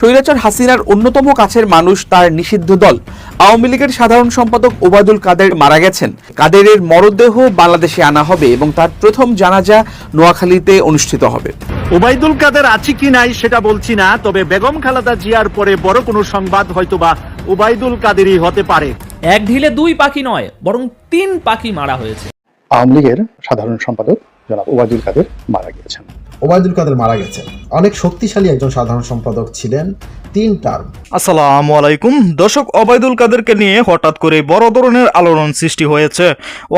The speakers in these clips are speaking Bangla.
স্বৈরাচার হাসিনার অন্যতম কাছের মানুষ তার নিষিদ্ধ দল। আওয়ামী লীগের সাধারণ সম্পাদক ওবায়দুল কাদের মারা গেছেন। কাদেরের মরদেহ বাংলাদেশে আনা হবে এবং তার প্রথম জানাজা নোয়াখালীতে অনুষ্ঠিত হবে। ওবায়দুল কাদের আছে কি নাই সেটা বলছি না তবে বেগম খালেদা জিয়ার পরে বড় কোনো সংবাদ হয়তোবা ওবায়দুল কাদেরই হতে পারে। এক ঢিলে দুই পাখি নয় বরং তিন পাখি মারা হয়েছে। আওয়ামী লীগের সাধারণ সম্পাদক জনাব ওবায়দুল কাদের মারা গিয়েছেন। ওবায়দুল কাদের মারা গেছেন। অনেক শক্তিশালী একজন সাধারণ সম্পাদক ছিলেন। তিন টার্ম আসসালামু আলাইকুম। দর্শক অবায়দুল কাদেরকে নিয়ে হঠাৎ করে বড় ধরনের আলোড়ন সৃষ্টি হয়েছে।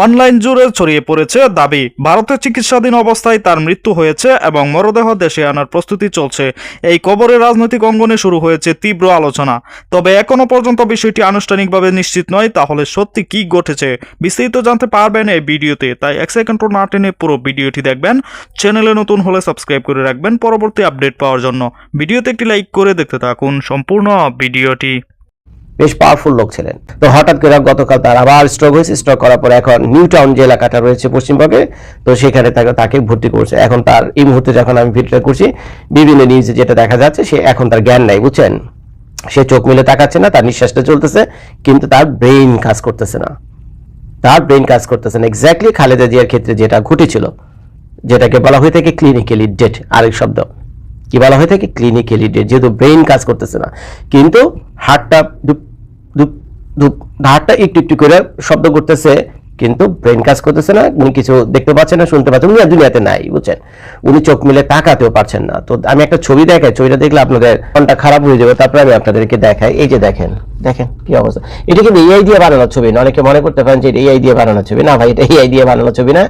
অনলাইন জুড়ে ছড়িয়ে পড়েছে দাবি, ভারতে চিকিৎসাধীন অবস্থায় তার মৃত্যু হয়েছে এবং মরদেহ দেশে আনার প্রস্তুতি চলছে। এই কবরের রাজনৈতিক অঙ্গনে শুরু হয়েছে তীব্র আলোচনা। তবে এখনও পর্যন্ত বিষয়টি আনুষ্ঠানিকভাবে নিশ্চিত নয়, তাহলে সত্যি কি ঘটেছে বিস্তারিত জানতে পারবেন এই ভিডিওতে। তাই এক সেকেন্ড না টেনে পুরো ভিডিওটি দেখবেন। চ্যানেলে নতুন হলে সাবস্ক্রাইব করে রাখবেন, পরবর্তী আপডেট পাওয়ার জন্য। ভিডিওতে একটি লাইক করে দেখতে থাকুন। সম্পূর্ণ ভিডিওটি। বেশ পাওয়ারফুল লোক ছিলেন। তো হঠাৎ করে গতকাল তার আবার স্ট্রোক হয়েছে। স্ট্রোক করার পর এখন নিউ টাউন যে এলাকাটা রয়েছে পশ্চিমবঙ্গে, তো সেখানে তাকে তাকে ভর্তি করছে। এখন তার, এই মুহূর্তে যখন আমি ভিডিওটা করছি, বিভিন্ন নিউজে যেটা দেখা যাচ্ছে, সে এখন তার জ্ঞান নাই, বুঝছেন? সে চোখ মিলে তাকাচ্ছে না, তার নিঃশ্বাসটা চলতেছে, কিন্তু তার ব্রেইন কাজ করতেছে না। তার ব্রেইন কাজ করতেছে না। এক্স্যাক্টলি খালেদা জিয়ার ক্ষেত্রে যেটা ঘটেছিল, যেটাকে বলা হয়ে থাকে ক্লিনিক্যালি ডেট আরেক শব্দ। কি বলা হয়ে থাকে? ক্লিনিক্যালি ডেট যেহেতু ব্রেইন কাজ করতেছে না। কিন্তু হার্টটা দুপ দুপ দুপ একটু একটু করে শব্দ করতেছে, কিন্তু ব্রেন কাজ করতেছে না। উনি কিছু দেখতে পাচ্ছেন না, শুনতে পাচ্ছেন উনি আর দুনিয়াতে নাই, বুঝছেন? উনি চোখ মিলে তাকাতেও পারছেন না। তো আমি একটা ছবি দেখাই, ছবিটা দেখলে আপনাদের মনটা খারাপ হয়ে যাবে। তারপরে আমি আপনাদেরকে দেখাই। এই যে দেখেন দেখেন কি অবস্থা। এটা কিন্তু এআই দিয়ে বানানো ছবি না। অনেকে মনে করতে পারেন যে এটা এআই দিয়ে বানানো ছবি। না ভাই, এটা এআই দিয়ে বানানো ছবি না।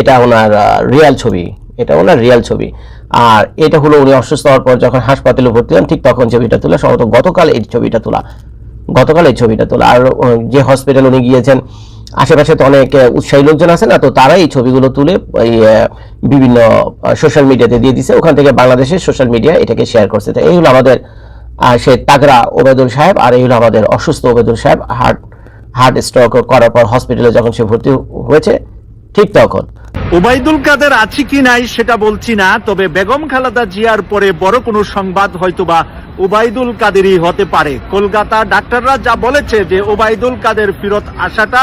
এটা ওনার রিয়াল ছবি। এটা ওনার রিয়াল ছবি। আর এটা হলো উনি অসুস্থ হওয়ার পর যখন হাসপাতালে ভর্তি হন, ঠিক তখন ছবিটা তোলা সম্ভবত গতকাল এই ছবিটা তোলা। গতকাল এই ছবিটা তোলা। আর যে হসপিটাল উনি গিয়েছেন, আশেপাশে তো অনেক উৎসাহী লোকজন আছে না, তো তারা এই ছবিগুলো তুলে বিভিন্ন সোশ্যাল মিডিয়াতে দিয়ে দিছে। ওখান থেকে বাংলাদেশের সোশ্যাল মিডিয়া এটাকে শেয়ার করছে। তো এই হলো আমাদের সে তাগরা ওবেদুল সাহেব, আর এই হলো আমাদের অসুস্থ ওবেদুল সাহেব হার্ট হার্ট স্ট্রোক করার পর হসপিটালে যখন সে ভর্তি হয়েছে, ঠিক তখন। ওবায়দুল কাদের আছে কি নাই সেটা বলছি না, তবে বেগম খালেদা জিয়ার পরে বড় কোনো সংবাদ হয়তোবা ওবায়দুল কাদেরই হতে পারে। কলকাতা ডাক্তাররা যা বলেছে যে ওবায়দুল কাদের ফিরত আসাটা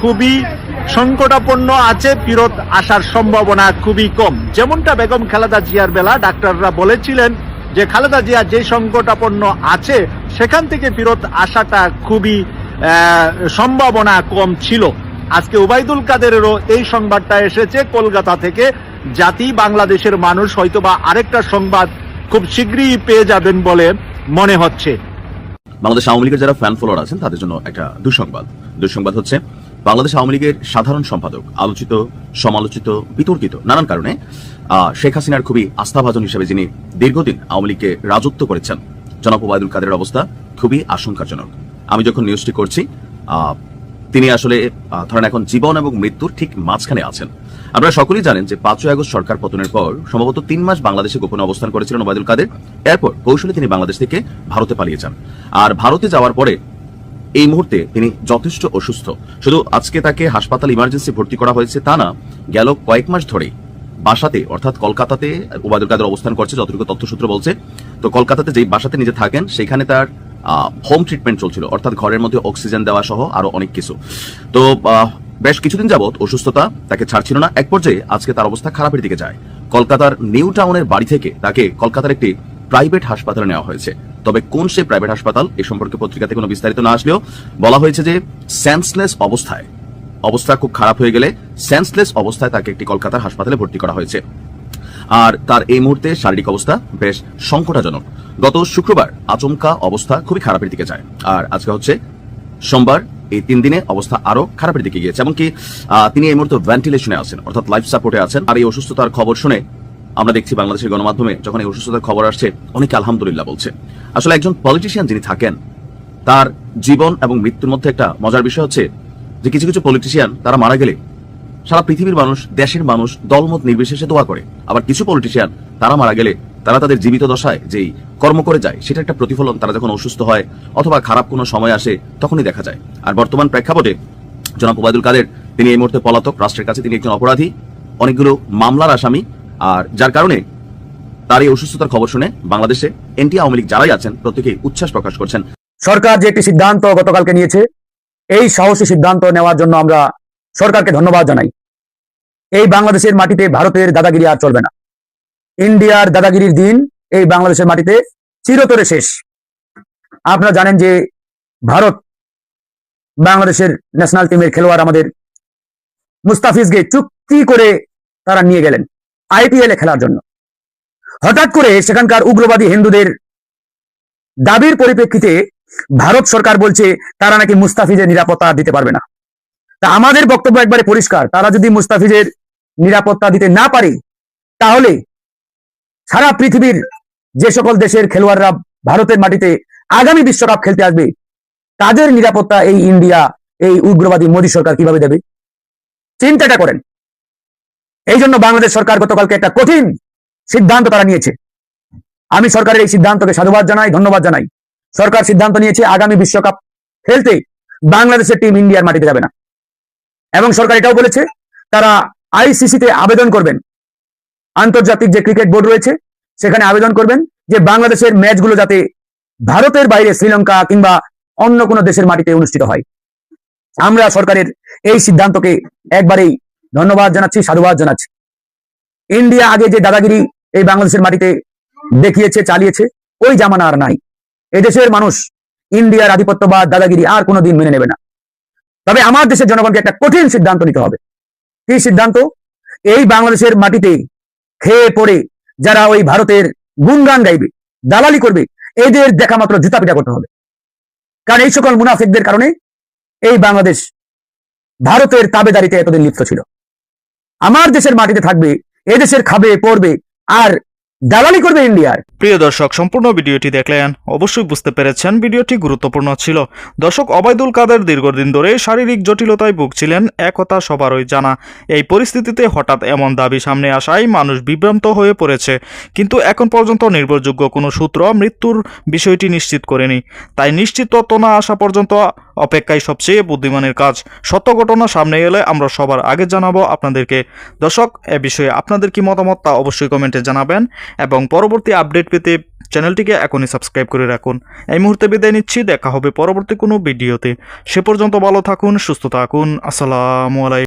খুবই সংকটাপন্ন আছে, ফিরত আসার সম্ভাবনা খুবই কম। যেমনটা বেগম খালেদা জিয়ার বেলা ডাক্তাররা বলেছিলেন যে খালেদা জিয়া যে সংকটাপন্ন আছে, সেখান থেকে ফিরত আসাটা খুবই সম্ভাবনা কম ছিল। আজকে ওবায়দুল কাদেরেরও এই সংবাদটা এসেছে। কলকাতা থেকে জাতি বাংলাদেশের মানুষ হয়তোবা আরেকটা সংবাদ খুব শীঘ্রই পেয়ে যাবেন বলে মনে হচ্ছে। বাংলাদেশ আওয়ামী লীগের যারা ফ্যান ফলোয়ার আছেন, তাদের জন্য একটা দুঃসংবাদ। দুঃসংবাদ হচ্ছে, বাংলাদেশ আওয়ামী লীগের সাধারণ সম্পাদক, আলোচিত, সমালোচিত, বিতর্কিত নানান কারণে শেখ হাসিনার খুবই আস্থাভাজন হিসেবে যিনি দীর্ঘদিন আওয়ামী লীগকে রাজত্ব করেছেন, জনাব ওবায়দুল কাদের অবস্থা খুবই আশঙ্কাজনক। আমি যখন নিউজটি করছি তিনি আসলে ধরেন এখন জীবন এবং মৃত্যুর ঠিক মাঝখানে আছেন। আপনারা সকলেই জানেন যে পাঁচই আগস্ট সরকার পতনের পর সম্ভবত তিন মাস বাংলাদেশে গোপনে অবস্থান করেছিলেন ওবায়দুল কাদের। এরপর কৌশলে তিনি বাংলাদেশ থেকে ভারতে পালিয়ে যান। আর ভারতে যাওয়ার পরে এই মুহূর্তে তিনি যথেষ্ট অসুস্থ। শুধু আজকে তাকে হাসপাতাল ইমার্জেন্সি ভর্তি করা হয়েছে তা না, গেল কয়েক মাস ধরেই বাসাতে, অর্থাৎ কলকাতাতে ওবায়দুল কাদের অবস্থান করছে, যতটুকু তথ্যসূত্র বলছে। তো কলকাতাতে যেই বাসাতে নিজে থাকেন, সেখানে তার হোম ট্রিটমেন্ট চলছিল। অর্থাৎ ঘরের মধ্যে অক্সিজেন দেওয়া সহ আরও অনেক কিছু। তো বেশ কিছুদিন যাবত অসুস্থতা তাকে ছাড়ছিল না। এক পর্যায়ে আজকে তার অবস্থা খারাপের দিকে যায়। কলকাতার নিউ টাউনের বাড়ি থেকে তাকে কলকাতার একটি প্রাইভেট হাসপাতালে নেওয়া হয়েছে। তবে কোন সে প্রাইভেট হাসপাতাল, এ সম্পর্কে পত্রিকাতে কোনো বিস্তারিত না আসলেও বলা হয়েছে যে সেন্সলেস অবস্থায়। অবস্থা খুব খারাপ হয়ে গেলে সেন্সলেস অবস্থায় তাকে একটি কলকাতার হাসপাতালে ভর্তি করা হয়েছে। আর তার এই মুহূর্তে শারীরিক অবস্থা বেশ সংকটাজনক। গত শুক্রবার আচমকা অবস্থা খুবই খারাপের দিকে যায়। আর আজকে হচ্ছে সোমবার, এই তিন দিনে অবস্থা আরও খারাপের দিকে গিয়েছে। এমনকি তিনি এই মুহূর্তে ভেন্টিলেশনে আছেন, অর্থাৎ লাইফ সাপোর্টে আছেন। আর এই অসুস্থতার খবর শুনে আমরা দেখছি বাংলাদেশের গণমাধ্যমে যখন এই অসুস্থতার খবর আসছে, অনেকে আলহামদুলিল্লাহ বলছে। আসলে একজন পলিটিশিয়ান যিনি থাকেন, তার জীবন এবং মৃত্যুর মধ্যে একটা মজার বিষয় হচ্ছে যে কিছু কিছু পলিটিশিয়ান তারা মারা গেলে সারা পৃথিবীর মানুষ, দেশের মানুষ দলমত নির্বিশেষে দোয়া করে। আবার কিছু পলিটিশিয়ান তারা মারা গেলে তারা তাদের জীবিত দশায় যেই কর্ম করে যায়, সেটা একটা প্রতিফলন। তারা যখন অসুস্থ হয় অথবা খারাপ কোনো সময় আসে, তখনই দেখা যায়। আর বর্তমান প্রেক্ষাপটে জনাব ওবায়দুল কাদের, তিনি এই মুহূর্তে পলাতক, রাষ্ট্রের কাছে তিনি একজন অপরাধী। অনেকগুলো মামলার আসামি। আর যার কারণে তার এই অসুস্থতার খবর শুনে বাংলাদেশে এনটি আওয়ামী লীগ যারাই আছেন, প্রত্যেকেই উচ্ছ্বাস প্রকাশ করছেন। সরকার যে একটি সিদ্ধান্ত গতকালকে নিয়েছে, এই সাহসী সিদ্ধান্ত নেওয়ার জন্য আমরা সরকারকে ধন্যবাদ জানাই। এই বাংলাদেশের মাটিতে ভারতের দাদাগিরি আর চলবে না। ইন্ডিয়ার দাদাগিরির দিন এই বাংলাদেশের মাটিতে চিরতরে শেষ। আপনারা জানেন যে ভারত বাংলাদেশের ন্যাশনাল টিমের খেলোয়াড় আমাদের মুস্তাফিজকে চুক্তি করে তারা নিয়ে গেলেন আইপিএল এ খেলার জন্য। হঠাৎ করে সেখানকার উগ্রবাদী হিন্দুদের দাবির পরিপ্রেক্ষিতে ভারত সরকার বলছে, তারা নাকি মুস্তাফিজের নিরাপত্তা দিতে পারবে না। তা আমাদের বক্তব্য একবারে পরিষ্কার। তারা যদি মুস্তাফিজের নিরাপত্তা দিতে না পারে, তাহলে সারা পৃথিবীর যে সকল দেশের খেলোয়াড়রা ভারতের মাটিতে আগামী বিশ্বকাপ খেলতে আসবে, তাদের নিরাপত্তা এই ইন্ডিয়া, এই উগ্রবাদী মোদী সরকার কীভাবে দেবে? চিন্তাটা করেন। এই জন্য বাংলাদেশ সরকার গতকালকে একটা কঠিন সিদ্ধান্ত তারা নিয়েছে। আমি সরকারের এই সিদ্ধান্তকে সাধুবাদ জানাই, ধন্যবাদ জানাই। সরকার সিদ্ধান্ত নিয়েছে, আগামী বিশ্বকাপ খেলতে বাংলাদেশের টিম ইন্ডিয়ার মাটিতে যাবে না। এবং সরকার এটাও বলেছে, তারা আইসিসিতে আবেদন করবেন। আন্তর্জাতিক যে ক্রিকেট বোর্ড রয়েছে, সেখানে আবেদন করবেন যে বাংলাদেশের ম্যাচগুলো যাতে ভারতের বাইরে শ্রীলঙ্কা কিংবা অন্য কোনো দেশের মাটিতে অনুষ্ঠিত হয়। আমরা সরকারের এই সিদ্ধান্তকে একবারেই ধন্যবাদ জানাচ্ছি, সাধুবাদ জানাচ্ছি। ইন্ডিয়া আগে যে দাদাগিরি এই বাংলাদেশের মাটিতে দেখিয়েছে, চালিয়েছে, ওই জামানা আর নাই। এদেশের মানুষ ইন্ডিয়ার আধিপত্যবাদ, দাদাগিরি আর কোনোদিন মেনে নেবে না। তবে আমার দেশের জনগণকে একটা কঠিন সিদ্ধান্ত নিতে হবে। কি সিদ্ধান্ত? এই বাংলাদেশের মাটিতে খেয়ে পড়ে যারা ওই ভারতের গুণগান গাইবে, দালালি করবে, এদের দেখা মাত্র জুতা পিটা করতে হবে। কারণ এই সকল মুনাফিকদের কারণে এই বাংলাদেশ ভারতের তাবেদারিতে এতদিন লিপ্ত ছিল। আমার দেশের মাটিতে থাকবে, এদেশের খাবে, পড়বে, আর দালালি করবে ইন্ডিয়ার প্রিয় দর্শক, সম্পূর্ণ ভিডিওটি দেখলেন, অবশ্যই বুঝতে পেরেছেন ভিডিওটি গুরুত্বপূর্ণ ছিল। দর্শক অবায়দুল কাদের দীর্ঘদিন ধরে শারীরিক জটিলতায় ভুগছিলেন, একথা সবারই জানা। এই পরিস্থিতিতে হঠাৎ এমন দাবি সামনে আসায় মানুষ বিভ্রান্ত হয়ে পড়েছে। কিন্তু এখন পর্যন্ত নির্ভরযোগ্য কোনো সূত্র মৃত্যুর বিষয়টি নিশ্চিত করেনি। তাই নিশ্চিত তথ্য না আসা পর্যন্ত অপেক্ষাই সবচেয়ে বুদ্ধিমানের কাজ সত্য ঘটনা সামনে এলে আমরা সবার আগে জানাব আপনাদেরকে। দর্শক, এ বিষয়ে আপনাদের কি মতামত তা অবশ্যই কমেন্টে জানাবেন এবং পরবর্তী আপডেট পেতে চ্যানেলটিকে এখনই সাবস্ক্রাইব করে রাখুন। এই মুহূর্তে বিদায় নিচ্ছি, দেখা হবে পরবর্তী কোনো ভিডিওতে। সে পর্যন্ত ভালো থাকুন, সুস্থ থাকুন। আসসালামু আলাইকুম।